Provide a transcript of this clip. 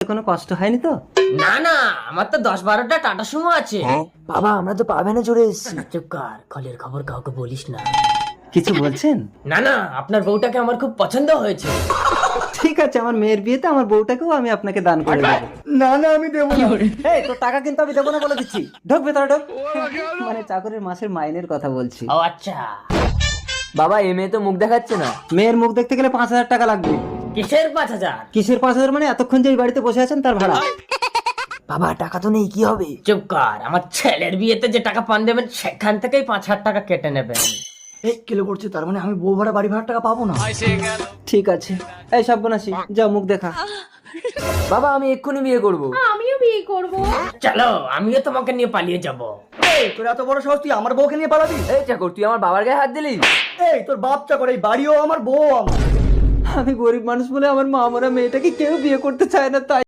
কোনো কষ্ট হয়নি তো? না না আমার তো দশ বারোটা টাটা সুমো আছে। বাবা আমরা তো পাবেনা চড়ে এসেছি। চুপ কর কলের খবর কাউকে বলিস না। কিছু বলছেন? না না আপনার বউটাকে আমার খুব পছন্দ হয়েছে। ঠিক আছে আমার মেয়ের বিয়েতে আমার বউটাকেও আমি আপনাকে দান করে দেবো। না না আমি দেবো না। এই তোর টাকা কিন্তু আমি দেবো না বলে দিচ্ছি। ঢোক ভেতরে ঢোক। মানে চাকরির মাসের মাইনের কথা বলছি। ও আচ্ছা। বাবা এ মেয়ে তো মুখ দেখাচ্ছে না। মেয়ের মুখ দেখতে গেলে পাঁচ হাজার টাকা লাগবে। কিসের পাঁচ হাজার? কিসের পাঁচ হাজার মানে এতক্ষণ যে বাড়িতে বসে আছেন তার ভাড়া। বাবা টাকা তো নেই কি হবে? চুপ কর আমার ছেলের বিয়েতে যে টাকা পান দেবেন সেখান থেকেই পাঁচ হাজার টাকা কেটে নেবেন। এই কেলো করছে তার মানে আমি বউ ভাড়া বাড়ি ভাড়া টাকা পাবো না? ঠিক আছে। এই সব বোনাসি যাও মুখ দেখা। বাবা আমি এক্ষুনি বিয়ে করব। আমিও বিয়ে করব। চলো আমিও তোমাকে নিয়ে পালিয়ে যাব। এই তোর এত বড় সাহস তুই আমার বউকে নিয়ে পালাবি? এই চাকর তুই আমার বাবার গায়ে হাত দিলি? এই তোর বাপ চাকর এই বাড়িও আমার বউ আমার। আমি গরিব মানুষ বলে আমার মা মরা মেয়েটাকে কেউ বিয়ে করতে চায় না তাই